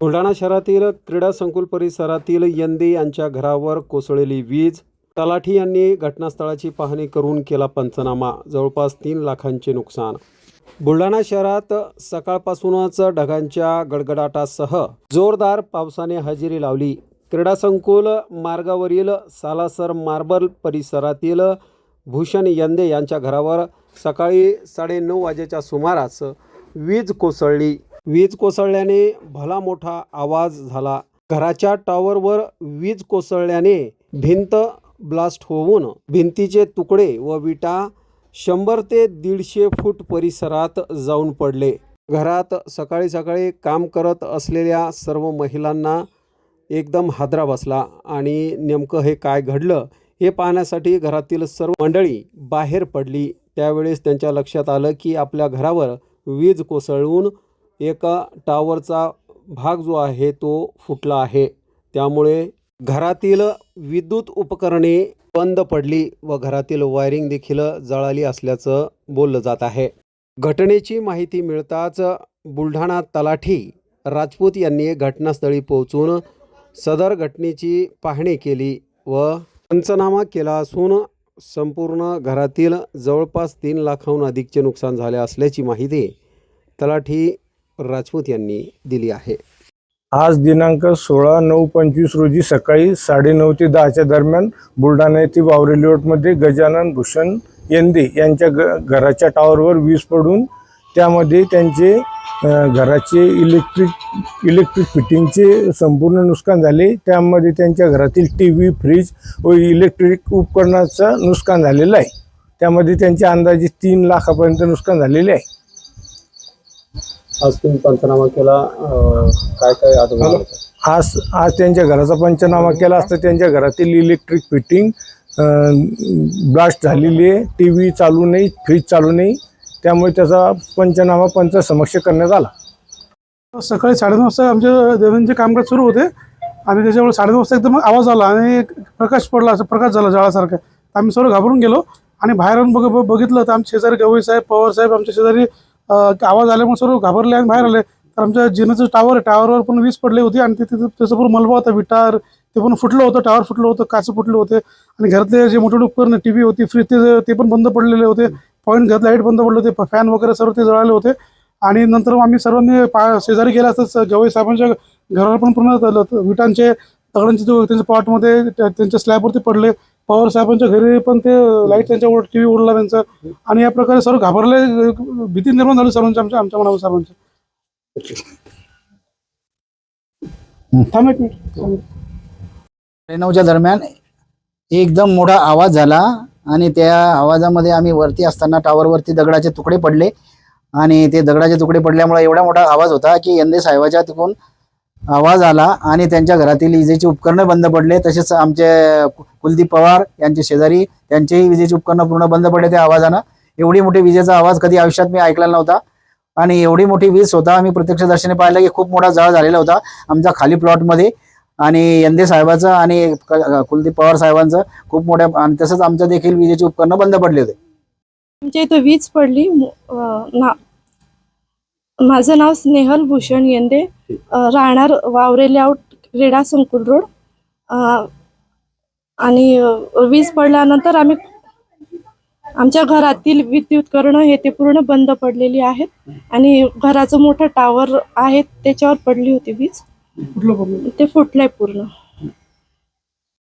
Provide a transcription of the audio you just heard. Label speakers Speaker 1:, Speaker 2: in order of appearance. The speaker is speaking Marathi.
Speaker 1: बुलढाणा शहरातील क्रीडा संकुल परिसरातील यंदे यांच्या घरावर कोसळलेली वीज तलाठी यांनी घटनास्थळाची पाहणी करून केला पंचनामा जवळपास तीन लाखांचे नुकसान. बुलढाणा शहरात सकाळपासूनच ढगांच्या गडगडाटासह जोरदार पावसाने हजेरी लावली. क्रीडा संकुल मार्गावरील सालासर मार्बल परिसरातील भूषण यंदे यांच्या घरावर सकाळी साडेनऊ वाजेच्या सुमारास वीज कोसळली. वीज कोसळल्याने भला मोठा आवाज झाला. घराच्या टॉवरवर वीज कोसळल्याने भिंत ब्लास्ट होऊन भिंतीचे तुकडे व विटा शंभर ते दीडशे फूट परिसरात जाऊन पडले. घरात सकाळी सकाळी काम करत असलेल्या सर्व महिलांना एकदम हादरा बसला आणि नेमकं हे काय घडलं हे पाहण्यासाठी घरातील सर्व मंडळी बाहेर पडली. त्यावेळेस त्यांच्या लक्षात आलं की आपल्या घरावर वीज कोसळून एका टावरचा भाग जो आहे तो फुटला आहे. त्यामुळे घरातील विद्युत उपकरणे बंद पडली व घरातील वायरिंग देखील जळाली असल्याचं बोललं जात आहे. घटनेची माहिती मिळताच बुलढाणा तलाठी राजपूत यांनी घटनास्थळी पोहोचून सदर घटनेची पाहणी केली व पंचनामा केला असून संपूर्ण घरातील जवळपास तीन लाखाहून अधिकचे नुकसान झाले असल्याची माहिती तलाठी राजपूत यांनी दिली आहे.
Speaker 2: आज दिनांक सोळा नऊ पंचवीस रोजी सकाळी साडेनऊ ते दहाच्या दरम्यान बुलढाणा येथे वावरे लेआउटमध्ये गजानन भूषण यंदे यांच्या ग घराच्या टॉवरवर वीज पडून त्यामध्ये त्यांचे घराचे इलेक्ट्रिक इलेक्ट्रिक फिटिंगचे संपूर्ण नुकसान झाले. त्यामध्ये त्यांच्या घरातील टी व्ही फ्रीज व इलेक्ट्रिक उपकरणाचं नुकसान झालेलं आहे. त्यामध्ये त्यांचे अंदाजे तीन लाखापर्यंत नुकसान झालेले आहे.
Speaker 1: आज तुम्ही पंचनामा केला काय काय आढळून
Speaker 2: आज आज त्यांच्या घराचा पंचनामा केला असता त्यांच्या घरातील इलेक्ट्रिक फिटिंग ब्लास्ट झालेली आहे. टी व्ही चालू नाही फ्रीज चालू नाही. त्यामुळे त्याचा पंचनामा पंचसमक्ष करण्यात आला.
Speaker 3: सकाळी साडेनऊ वाजता आमचे दैनंदिन कामकाज सुरू होते. आणि त्याच्यामुळे साडेनऊ वाजता एकदम आवाज आला आणि एक प्रकाश पडला असं प्रकाश झाला जाळासारखा. आम्ही सर्व घाबरून गेलो आणि बाहेर येऊन बघ बघ- बघितलं तर आमचे शेजारी गवई साहेब पवार साहेब आमच्या शेजारी आवाज आल्यामुळे सर्व घाबरले आणि बाहेर आले. तर आमच्या जिनाचं टावर आहे. टावरवर पण वीज पडली होती आणि तिथे त्याचं पूर्ण मलबा होता विटार. ते पण फुटलं होतं टावर फुटलं होतं काच फुटले होते. आणि घरातले जे मोठे मोठे उपकरण टी व्ही होती फ्रीज ते ते पण बंद पडलेले होते. पॉईंट घरात लाइट बंद पडले होते फॅन वगैरे सर्व ते जळाले होते. आणि नंतर मग आम्ही सर्वांनी पा शेजारी गेला असताच गवई साहेबांच्या घरावर पण पूर्ण विटांचे दगडांचे जो त्यांच्या पॉटमध्ये त्या- त्यांच्या स्लॅबवरती पडले. पवार साहेबांच्या घरी पण ते लाइट त्यांच्या टी व्ही उडला त्यांचा. आणि या प्रकारे सर्व घाबरले भीती निर्माण झाली सर्वांच्या आमच्या आमच्या मनावर सर्वांच्या थांब एक मिनिट.
Speaker 4: नऊच्या दरम्यान एकदम मोठा आवाज झाला आणि त्या आवाजामध्ये आम्ही वरती असताना टावरवरती दगडाचे तुकडे पडले. आणि ते दगडाचे तुकडे पडल्यामुळे एवढा मोठा आवाज होता की यंदे साहेबाच्या तिकून आवाज आला आणि त्यांच्या घरातील विजेची उपकरणं बंद पडले. तसेच आमचे कुलदीप पवार यांचे शेजारी त्यांचेही विजेची उपकरणं पूर्ण बंद पडले त्या आवाजानं. एवढी मोठी विजेचा आवाज कधी आयुष्यात मी ऐकलेला नव्हता. आणि एवढी मोठी वीज स्वतः आम्ही प्रत्यक्षदर्शनी पाहिलं की खूप मोठा जळ झालेला होता आमच्या खाली प्लॉटमध्ये. आणि यंदे साहेबाचं आणि कुलदीप पवार साहेबांचं खूप मोठ्या आणि तसंच आमच्या देखील विजेची उपकरणं बंद पडले होते.
Speaker 5: आमच्या इथं वीज पडली. ना माझं नाव स्नेहल भूषण येंदे. राहणार वावरे लेआउट क्रीडा संकुल रोड. आणि वीज पडल्यानंतर आम्ही आमच्या घरातील विद्युतकरणं हे ते पूर्ण बंद पडलेली आहेत. आणि घराचं मोठं टावर आहे त्याच्यावर पडली होती वीज? ते फुटलंय पूर्ण.